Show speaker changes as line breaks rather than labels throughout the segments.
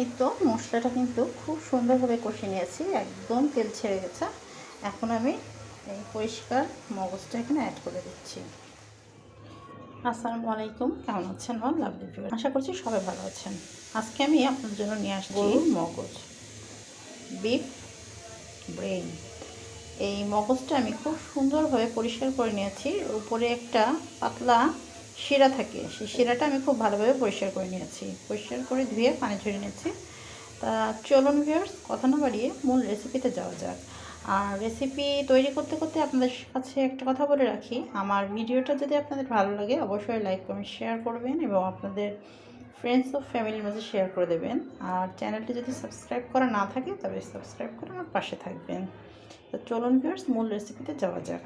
এই তো মশলাটা কিন্তু খুব সুন্দরভাবে কষে নিয়েছি একদম তেল ছেড়ে গেছে। এখন আমি এই পরিষ্কার মগজটা এখানে অ্যাড করে দিচ্ছি। আসসালামু আলাইকুম কেমন আছেন আমার লাভলি ভিউ আশা করছি সবাই ভালো আছেন। আজকে আমি আপনার জন্য নিয়ে আসছি মগজ। বিফ ব্রেন এই মগজটা আমি খুব সুন্দরভাবে পরিষ্কার করে নিয়েছি। উপরে একটা পাতলা শিরা থাকে। সেই শিরাটা আমি খুব ভালোভাবে পরিষ্কার করে নিয়েছি। পরিষ্কার করে ধুয়ে পানি ঝরিয়ে নিয়েছি। তা চলুন ভিউয়ার্স কথা না বাড়িয়ে মূল রেসিপিতে যাওয়া যাক। আর রেসিপি তৈরি করতে করতে আপনাদের কাছে একটা কথা বলে রাখি। আমার ভিডিওটা যদি আপনাদের ভালো লাগে, অবশ্যই লাইক কমেন্ট শেয়ার করবেন এবং আপনাদের ফ্রেন্ডস ও ফ্যামিলির মাঝে শেয়ার করে দেবেন। আর চ্যানেলটি যদি সাবস্ক্রাইব করা না থাকে তবে সাবস্ক্রাইব করে আমার পাশে থাকবেন। তো চলুন ভিউয়ার্স মূল রেসিপিতে যাওয়া যাক।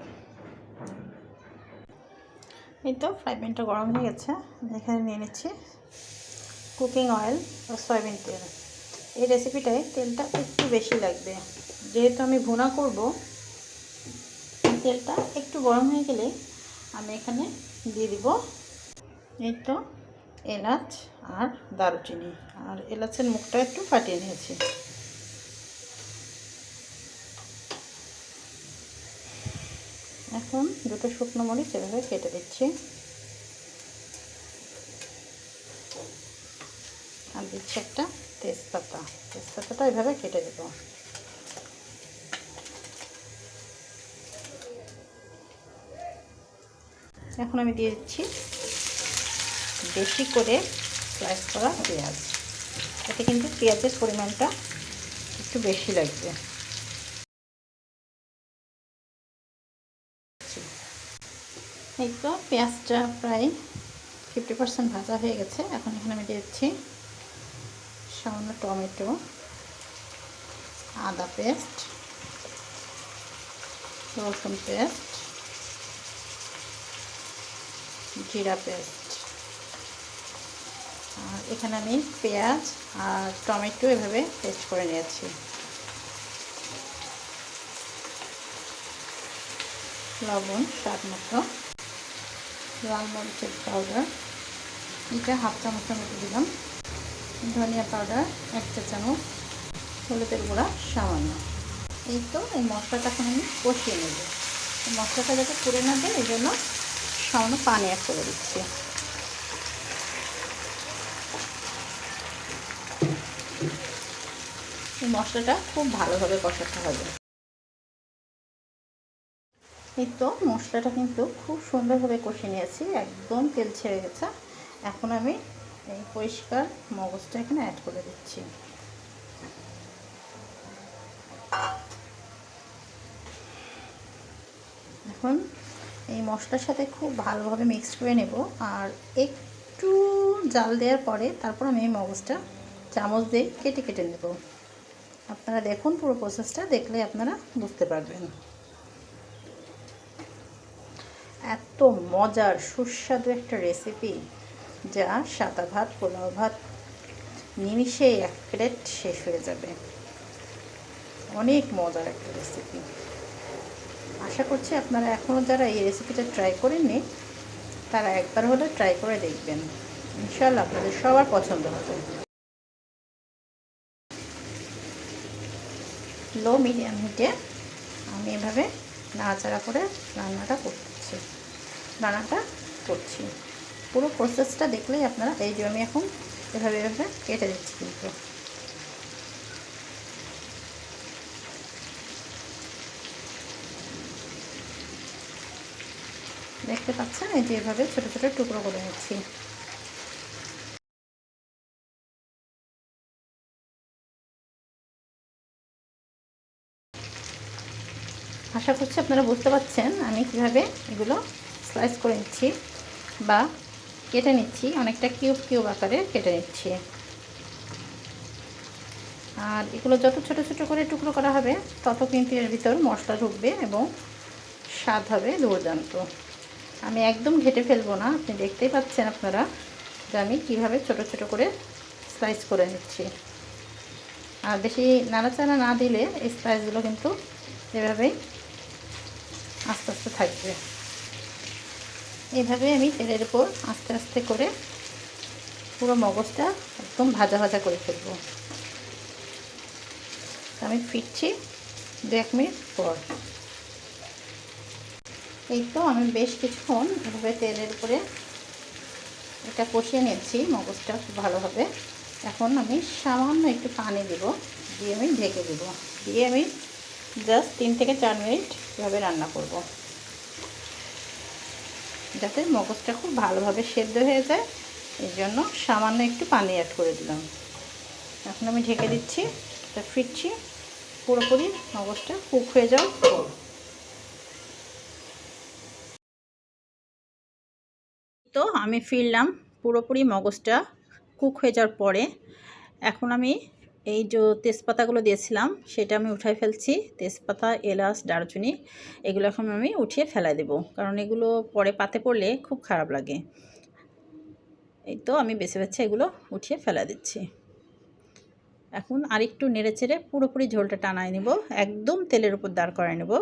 এই তো ফ্রাই প্যানটা গরম হয়ে গেছে। এখানে নিয়ে নিচ্ছি কুকিং অয়েল ও সয়াবিন তেল। এই রেসিপিটায় তেলটা একটু বেশি লাগবে। যেহেতু আমি ভুনা করব তেলটা একটু গরম হয়ে গেলে আমি এখানে দিয়ে দিব এই তো এলাচ আর দারুচিনি। আর এলাচের মুখটা একটু ফাটিয়ে নিয়েছি। এখন দুটো শুকনো মরিচ এভাবে কেটে দিচ্ছি। আর দিচ্ছি একটা তেজপাতা। তেজপাতাটা এভাবে কেটে দেবো। এখন আমি দিয়ে দিচ্ছি বেশি করে স্লাইস করা পেঁয়াজ। এতে কিন্তু পেঁয়াজের পরিমাণটা একটু বেশি লাগবে। এই তো পেঁয়াজটা প্রায় ফিফটি পার্সেন্ট ভাজা হয়ে গেছে। এখন এখানে আমি দিচ্ছি সামান্য টমেটো, আদা পেস্ট, রসুন পেস্ট, জিরা পেস্ট। আর এখানে আমি পেঁয়াজ আর টমেটো এভাবে পেস্ট করে নিয়েছি। লবণ স্বাদ মতো। লাল মরিচের পাউডার এটা হাফ চামচের মতো দিলাম। ধনিয়া পাউডার এক চা চামচ। হলুদের গুঁড়া, সামান্য। এই তো এই মশলাটা এখন আমি কষিয়ে নেব। মশলাটা যাতে পুড়ে না দেয় এই জন্য সামান্য পানি অ্যাড করে দিচ্ছি। এই মশলাটা খুব ভালোভাবে কষাতে হবে। এই তো মশলাটা কিন্তু খুব সুন্দরভাবে কষে নিয়েছি, একদম তেল ছেড়ে গেছে। এখন আমি এই পরিষ্কার মগজটা এখানে অ্যাড করে দিচ্ছি। এখন এই মশলার সাথে খুব ভালোভাবে মিক্সড করে নেব, আর একটু জাল দেওয়ার পরে তারপর আমি এই মগজটা চামচ দিয়ে কেটে কেটে নেব। আপনারা দেখুন পুরো প্রসেসটা দেখলে আপনারা বুঝতে পারবেন। এত মজার সুস্বাদু একটা রেসিপি যা সাদা ভাত, পোলাও ভাত নিমিষেই এক প্লেট শেষ হয়ে যাবে। অনেক মজার একটা রেসিপি আশা করছি আপনারা এখনও যারা এই রেসিপিটা ট্রাই করেননি, তারা একবার হলে ট্রাই করে দেখবেন। ইনশাল্লাহ আপনাদের সবার পছন্দ হবে। লো মিডিয়াম হিটে আমি এভাবে নাড়াচাড়া করে রান্নাটা করতেছি রান্নাটা করছি। পুরো প্রসেসটা দেখলেই আপনারা এই যে আমি এখন এভাবে এভাবে কেটে দিচ্ছি কিন্তু। দেখতে পাচ্ছেন? এই যে এভাবে ছোটো ছোটো টুকরো করে নিচ্ছি। আশা করছি আপনারা বুঝতে পারছেন আমি কীভাবে এগুলো স্লাইস করে নিচ্ছি বা কেটে নিচ্ছি। অনেকটা কিউব কিউব আকারে কেটে নিচ্ছি। আর এগুলো যত ছোট ছোট করে টুকরো করা হবে, তত কিন্তু এর ভিতর মশলা ঢুকবে এবং স্বাদ হবে দুর্দান্ত। আমি একদম ঘেটে ফেলব না, আপনি দেখতেই পাচ্ছেন আপনারা যে আমি কীভাবে ছোট ছোট করে স্লাইস করে নিচ্ছি। আর বেশি নাড়াচাড়া না দিলে এই স্লাইসগুলো কিন্তু এভাবেই আস্তে আস্তে থাকবে। এভাবে আমি তেলের উপর আস্তে আস্তে করে পুরো মগজটা একদম ভাজা ভাজা করে ফেলব। আমি ফিরছি দু এক মিনিট পর। এই তো আমি বেশ কিছুক্ষণ এভাবে তেলের উপরে এটা কষিয়ে নিচ্ছি মগজটা খুব ভালোভাবে এখন আমি সামান্য একটু পানি দেব, দিয়ে আমি ঢেকে দেব। দিয়ে আমি জাস্ট তিন থেকে চার মিনিট এভাবে রান্না করব। যাতে মগজটা খুব ভালোভাবে সেদ্ধ হয়ে যায় এই জন্য সামান্য একটু পানি অ্যাড করে দিলাম। এখন আমি ঢেকে দিচ্ছি, এটা ফিরছি পুরোপুরি মগজটা কুক হয়ে যাওয়ার পর। তো আমি ফিরলাম, পুরোপুরি মগজটা কুক হয়ে যাওয়ার পরে। এখন আমি এই যে তেজপাতাগুলো দিয়েছিলাম, সেটা আমি উঠাই ফেলছি। তেজপাতা, এলাচ, দারচিনি, এগুলো এখন আমি উঠিয়ে ফেলাই দেব। কারণ এগুলো পরে পাতে পড়লে খুব খারাপ লাগে। এই তো আমি বেছে বেছে এগুলো উঠিয়ে ফেলা দিচ্ছি। এখন আরেকটু নেড়ে চেড়ে পুরোপুরি ঝোলটা টানায় নেব। একদম তেলের উপর দাঁড় করায় নেব।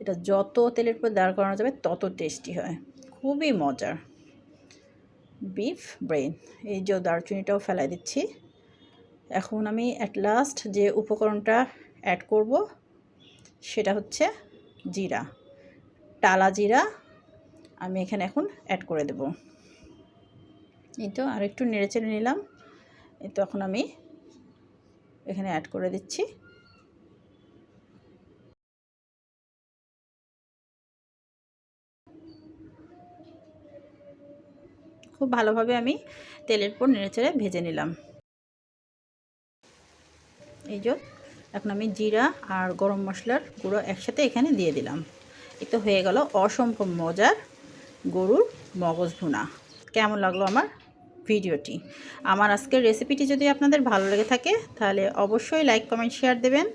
এটা যত তেলের উপর দাঁড় করানো যাবে, তত টেস্টি হয়। খুবই মজার। বিফ ব্রেন এই যে দারচিনিটাও ফেলাই দিচ্ছি। এখন আমি অ্যাট লাস্ট যে উপকরণটা অ্যাড করব, সেটা হচ্ছে জিরা। টালা জিরা আমি এখানে এখন অ্যাড করে দেব। এই তো আর একটু নেড়ে চেড়ে নিলাম। এই তো এখন আমি এখানে অ্যাড করে দিচ্ছি। খুব ভালোভাবে আমি তেলের পর নেড়েচেড়ে ভেজে নিলাম। এই যে, এখন আমি জিরা আর গরম মশলার গুঁড়ো একসাথে এখানে দিয়ে দিলাম। এই তো হয়ে গেল অসম্ভব মজার গরুর মগজ ভুনা। কেমন লাগল আমার ভিডিওটি? আমার আজকের রেসিপিটি যদি আপনাদের ভালো লেগে থাকে, তাহলে অবশ্যই লাইক, কমেন্ট, শেয়ার দেবেন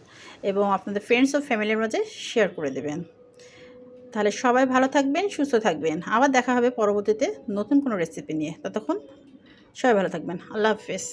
এবং আপনাদের ফ্রেন্ডস ও ফ্যামিলির মাঝে শেয়ার করে দেবেন। তাহলে সবাই ভালো থাকবেন, সুস্থ থাকবেন। আবার দেখা হবে পরবর্তীতে নতুন কোনো রেসিপি নিয়ে। ততক্ষণ সবাই ভালো থাকবেন। আল্লাহ হাফেজ।